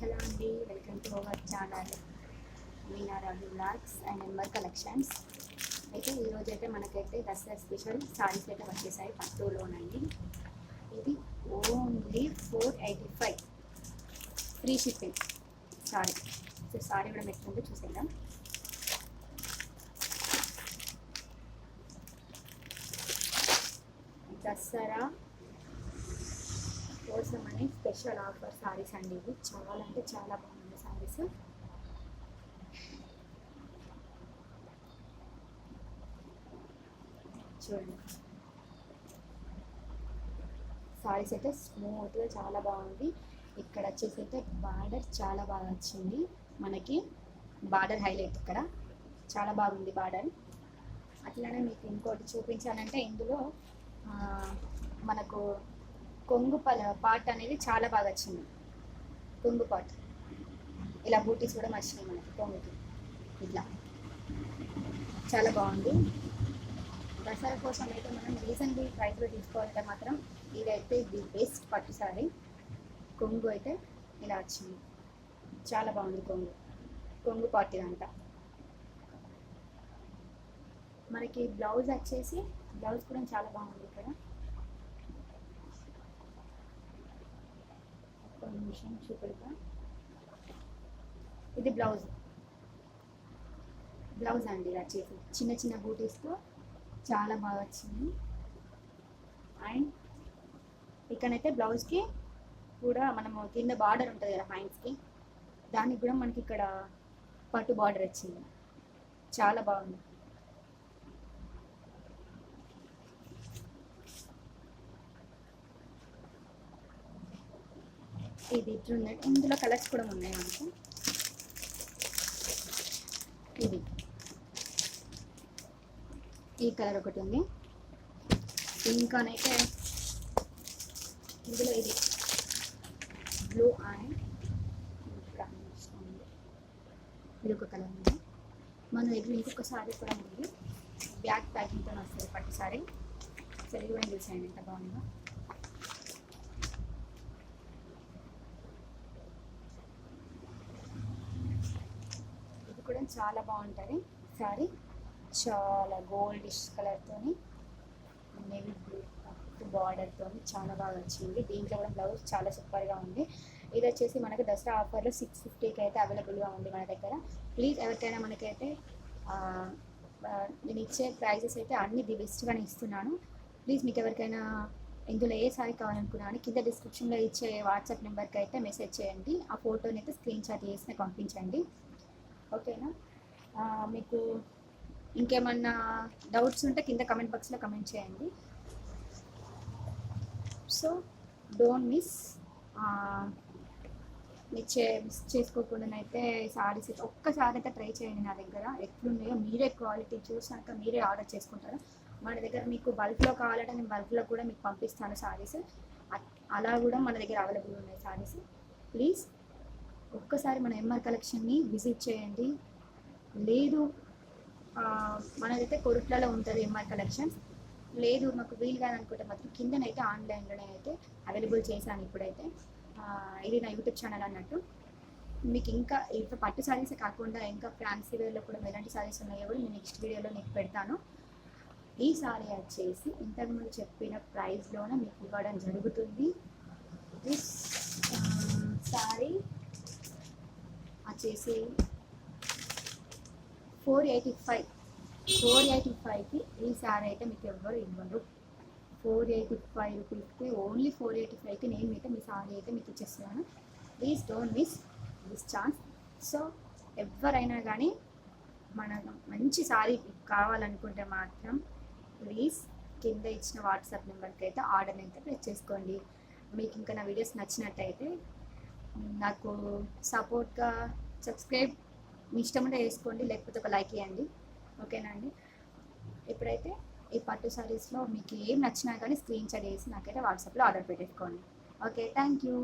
Hello అండి welcome to our channel. Meenaraju blogs and ember collections. అయితే ఈరోజు అయితే మనకైతే దసరా స్పెషల్ సారీస్ అయితే వచ్చేసాయి పట్టులోనండి. ఇది only four eighty five. Free shipping sari. So sari కూడా పెట్టుకుంటే చూసేద్దాం. దసరా కోసమని స్పెషల్ ఆఫర్ సారీస్ అండి ఇవి. చాలా అంటే చాలా బాగుంది సారీస్. చూడండి. సారీస్ అయితే స్మూత్గా చాలా బాగుంది. ఇక్కడ వచ్చేసి అయితే బార్డర్ చాలా బాగా వచ్చింది. మనకి బార్డర్ హైలైట్ ఇక్కడ. చాలా బాగుంది బార్డర్. అట్లానే మీకు ఇంకోటి చూపించాలంటే ఇందులో మనకు కొంగు పల పార్ట్ అనేది చాలా బాగా వచ్చింది. కొంగు పార్ట్ ఇలా బూటీస్ కూడా వచ్చినాయి మనకి కొంగుకి. ఇట్లా. చాలా బాగుంది. దసరా కోసం అయితే మనం రీజనబుల్ ప్రైస్లో తీసుకోవాలంటే మాత్రం ఇదైతే ది బెస్ట్ పట్టు సారీ. కొంగు అయితే ఇలా వచ్చింది. చాలా బాగుంది కొంగు. కొంగు పార్ట్ ఇదంతా మనకి బ్లౌజ్ వచ్చేసి బ్లౌజ్ కూడా చాలా బాగుంది ఇక్కడ. నిమిషం చూపెడతా. ఇది బ్లౌజ్. బ్లౌజ్ అండి ఇలా వచ్చేసి చిన్న చిన్న బూటీస్తో చాలా బాగా వచ్చింది. అండ్ ఇక్కడైతే బ్లౌజ్కి కూడా మనము కింద బార్డర్ ఉంటుంది కదా హ్యాండ్స్కి దానికి కూడా మనకి ఇక్కడ పట్టు బార్డర్ వచ్చింది. చాలా బాగుంది. ఇది ఇట్లుంది ఇందులో కలర్స్ కూడా ఉన్నాయి మనకు. ఇది. ఈ కలర్ ఒకటి ఉంది. ఇంకానైతే ఇందులో ఇది. బ్లూ అండ్ ఇది ఒక కలర్ ఉంది. మన దగ్గర ఇంకొక సారీ కూడా ఉంది బ్యాక్ ప్యాకింగ్తో వస్తుంది పట్టు సారీ. సరిగ్గా కూడా చూసేయండి ఎంత బాగుందో. కూడా చాలా బాగుంటుంది. సారీ చాలా గోల్డిష్ కలర్తో నేవీ బ్లూ బార్డర్తో చాలా బాగా వచ్చింది. దీంట్లో కూడా బ్లౌజ్ చాలా సూపర్గా ఉంది. ఇది వచ్చేసి మనకి దసరా ఆఫర్లో సిక్స్ ఫిఫ్టీకి అయితే అవైలబుల్గా ఉంది మన దగ్గర. ప్లీజ్ ఎవరికైనా మనకైతే నేను ఇచ్చే ప్రైజెస్ అయితే అన్ని ది బెస్ట్గానే ఇస్తున్నాను. ప్లీజ్ మీకు ఎవరికైనా ఇందులో ఏ సారీ కావాలనుకున్నాను కింద డిస్క్రిప్షన్లో ఇచ్చే వాట్సాప్ నెంబర్కి అయితే మెసేజ్ చేయండి. ఆ ఫోటోని అయితే స్క్రీన్ షాట్ చేసి పంపించండి. ఓకేనా? మీకు ఇంకేమన్నా డౌట్స్ ఉంటే కింద కమెంట్ బాక్స్లో కమెంట్ చేయండి. సో డోంట్ మిస్ మీరు చే మిస్ చేసుకోకుండానైతే సారీస్ అయితే ఒక్కసారి అయితే ట్రై చేయండి నా దగ్గర. ఎట్లున్నాయో మీరే క్వాలిటీ చూసాక మీరే ఆర్డర్ చేసుకుంటారు. మన దగ్గర మీకు బల్క్లో కావాలంటే నేను బల్క్లో కూడా మీకు పంపిస్తాను సారీస్. అలా కూడా మన దగ్గర అవైలబుల్ ఉన్నాయి సారీస్. ప్లీజ్ ఒక్కసారి మన ఎంఆర్ కలెక్షన్ని విజిట్ చేయండి. లేదు మనదైతే కొడుట్లలో ఉంటుంది ఎంఆర్ కలెక్షన్స్ లేదు మాకు వీలు కాదనుకుంటే మాత్రం కిందనైతే ఆన్లైన్లోనే అయితే అవైలబుల్ చేశాను ఇప్పుడైతే. ఇది నా యూట్యూబ్ ఛానల్ అన్నట్టు. మీకు ఇంకా ఇంకా పట్టు సారీసే కాకుండా ఇంకా ఫ్యాన్సీ వేర్లో కూడా ఎలాంటి సారీస్ ఉన్నాయో కూడా నేను నెక్స్ట్ వీడియోలో నీకు పెడతాను. ఈ సారీ వచ్చేసి ఇంతకుముందు చెప్పిన ప్రైస్లోనే మీకు ఇవ్వడం జరుగుతుంది. దిస్ సారీ వచ్చేసి four eighty five four eighty ఫైవ్కి ఈ సారీ అయితే మీకు ఎవ్వరు ఇవ్వరు. ఫోర్ ఎయిటీ ఫైవ్ రూపీస్కి ఓన్లీ ఫోర్ ఎయిటీ ఫైవ్కి నేను అయితే మీ సారీ అయితే మీకు ఇచ్చేస్తున్నాను. Please don't miss this chance so ఎవరైనా కానీ మన మంచి సారీ కావాలనుకుంటే మాత్రం ప్లీజ్ కింద ఇచ్చిన వాట్సాప్ నెంబర్కి అయితే ఆర్డర్ అయితే ప్లేస్ చేసుకోండి. మీకు ఇంకా నా వీడియోస్ నచ్చినట్టయితే నాకు సపోర్ట్గా సబ్స్క్రైబ్ మీ ఇష్టం ఉంటే వేసుకోండి లేకపోతే ఒక లైక్ ఇవ్వండి ఓకేనా అండి? ఇప్పుడైతే ఈ పట్టు సారీస్లో మీకు ఏం నచ్చినా కానీ స్క్రీన్ షాట్ వేసి నాకైతే వాట్సాప్లో ఆర్డర్ పెట్టేసుకోండి. Okay thank you.